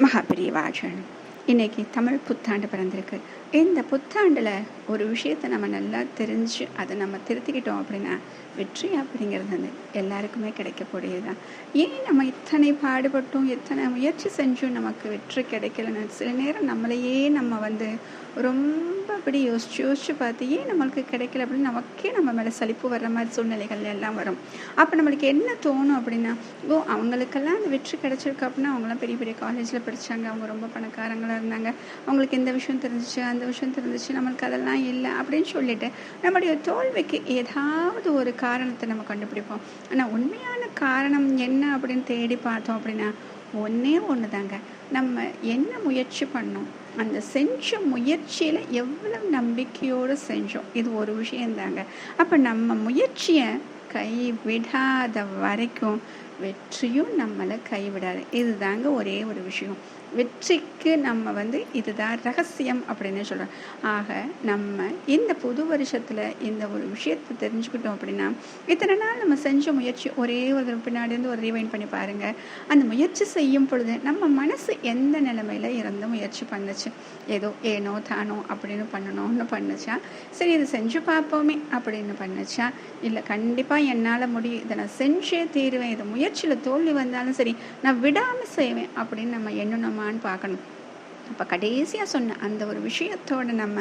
மகாபிரியவாஜன் இன்னைக்கு தமிழ் புத்தாண்டு பிறந்திருக்கு. இந்த புத்தாண்டில் ஒரு விஷயத்தை நம்ம நல்லா தெரிஞ்சு அதை நம்ம திருத்திக்கிட்டோம் அப்படின்னா வெற்றி அப்படிங்கிறது வந்து எல்லாருக்குமே கிடைக்கக்கூடியது தான் ஏன் நம்ம இத்தனை பாடுபட்டும் எத்தனை முயற்சி செஞ்சும் நமக்கு வெற்றி கிடைக்கலன்னு? சில நேரம் நம்மளையே நம்ம வந்து ரொம்ப அப்படி யோசிச்சு யோசிச்சு பார்த்து ஏன் நம்மளுக்கு கிடைக்கல அப்படின்னு நமக்கே நம்ம மேலே சலிப்பு வர்ற மாதிரி சூழ்நிலைகள் எல்லாம் வரும். அப்போ நம்மளுக்கு என்ன தோணும் அப்படின்னா ஓ அவங்களுக்கெல்லாம் அந்த வெற்றி கிடைச்சிருக்கு அப்படின்னா அவங்களாம் பெரிய பெரிய காலேஜில் படித்தாங்க அவங்க ரொம்ப பணக்காரங்களாக இருந்தாங்க அவங்களுக்கு எந்த விஷயம் தெரிஞ்சிச்சு அந்த விஷயம் தெரிஞ்சிச்சு நம்மளுக்கு அதெல்லாம் இல்லை அப்படின்னு சொல்லிட்டு நம்முடைய தோல்விக்கு ஏதாவது ஒரு காரணத்தை நம்ம கண்டுபிடிப்போம். ஆனால் உண்மையான காரணம் என்ன அப்படின்னு தேடி பார்த்தோம் அப்படின்னா ஒன்றே ஒன்று தாங்க நம்ம என்ன முயற்சி பண்ணோம்? அந்த செஞ்ச முயற்சியில் எவ்வளவு நம்பிக்கையோடு செஞ்சோம்? இது ஒரு விஷயந்தாங்க அப்போ நம்ம முயற்சியை கை விடாத வரைக்கும் வெற்றியும் நம்மளை கைவிடாது. இதுதாங்க ஒரே ஒரு விஷயம். வெற்றிக்கு நம்ம வந்து இதுதான் ரகசியம் அப்படின்னு சொல்கிறோம் ஆக நம்ம இந்த புது வருஷத்தில் இந்த ஒரு விஷயத்தை தெரிஞ்சுக்கிட்டோம் அப்படின்னா இத்தனை நாள் நம்ம செஞ்ச முயற்சி ஒரே ஒரு பின்னாடி இருந்து ஒரு ரீவைன் பண்ணி பாருங்கள் அந்த முயற்சி செய்யும் பொழுது நம்ம மனசு எந்த நிலைமையில் இருந்து முயற்சி பண்ணுச்சு? ஏதோ ஏனோ தானோ அப்படின்னு பண்ணணும்னு பண்ணுச்சா? சரி இது செஞ்சு பார்ப்போமே அப்படின்னு பண்ணுச்சா? இல்லை கண்டிப்பாக என்னால் முடியும் இதை நான் செஞ்சே தீருவேன் முயற்சி முயற்சியில் தோல்வி வந்தாலும் சரி நான் விடாமல் செய்வேன் அப்படின்னு நம்ம எண்ணணுமான்னு பார்க்கணும். அப்போ கடைசியாக சொன்ன அந்த ஒரு விஷயத்தோடு நம்ம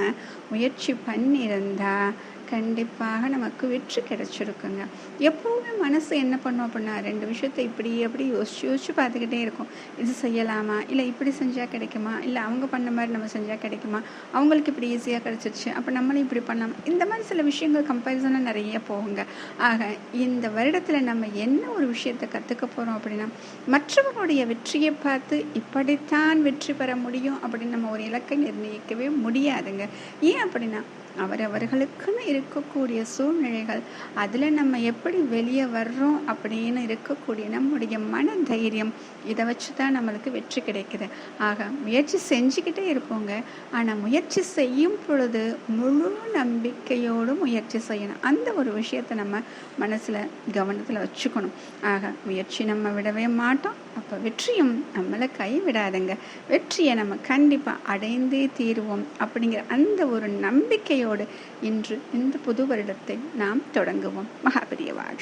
முயற்சி பண்ணியிருந்தால் கண்டிப்பாக நமக்கு வெற்றி கிடைச்சிருக்குங்க. எப்போவுமே மனசு என்ன பண்ணும் அப்படின்னா ரெண்டு விஷயத்தை இப்படி அப்படி யோசிச்சு யோசிச்சு பார்த்துக்கிட்டே இருக்கும். இது செய்யலாமா? இல்லை இப்படி செஞ்சால் கிடைக்குமா? இல்லை அவங்க பண்ண மாதிரி நம்ம செஞ்சால் கிடைக்குமா? அவங்களுக்கு இப்படி ஈஸியாக கிடச்சிருச்சு. அப்போ நம்மளும் இப்படி பண்ணலாம். இந்த மாதிரி சில விஷயங்கள் கம்பேரிசனாக நிறைய போகுங்க. ஆக இந்த வருடத்தில் நம்ம என்ன ஒரு விஷயத்தை கற்றுக்க போகிறோம் அப்படின்னா மற்றவர்களுடைய வெற்றியை பார்த்து இப்படித்தான் வெற்றி பெற முடியும் அப்படின்னு நம்ம ஒரு இலக்கை நிர்ணயிக்கவே முடியாதுங்க. ஏன் அப்படின்னா அவரவர்களுக்குன்னு இருக்கக்கூடிய சூழ்நிலைகள் அதில் நம்ம எப்படி வெளியே வர்றோம் அப்படின்னு இருக்கக்கூடிய நம்முடைய மன தைரியம் இதை வச்சு தான் நம்மளுக்கு வெற்றி கிடைக்குது. ஆக முயற்சி செஞ்சுக்கிட்டே இருப்போங்க. ஆனால் முயற்சி செய்யும் பொழுது முழு நம்பிக்கையோடு முயற்சி செய்யணும். அந்த ஒரு விஷயத்தை நம்ம மனசில் கவனத்தில் வச்சுக்கணும். ஆக முயற்சி நம்ம விடவே மாட்டோம். அப்போ வெற்றியும் நம்மளை கைவிடாதுங்க. வெற்றியை நம்ம கண்டிப்பாக அடைந்தே தீருவோம் அப்படிங்கிற அந்த ஒரு நம்பிக்கை நம்பிக்கையோடு இன்று இந்த புது வருடத்தை நாம் தொடங்குவோம். மகாபிரிய வாழ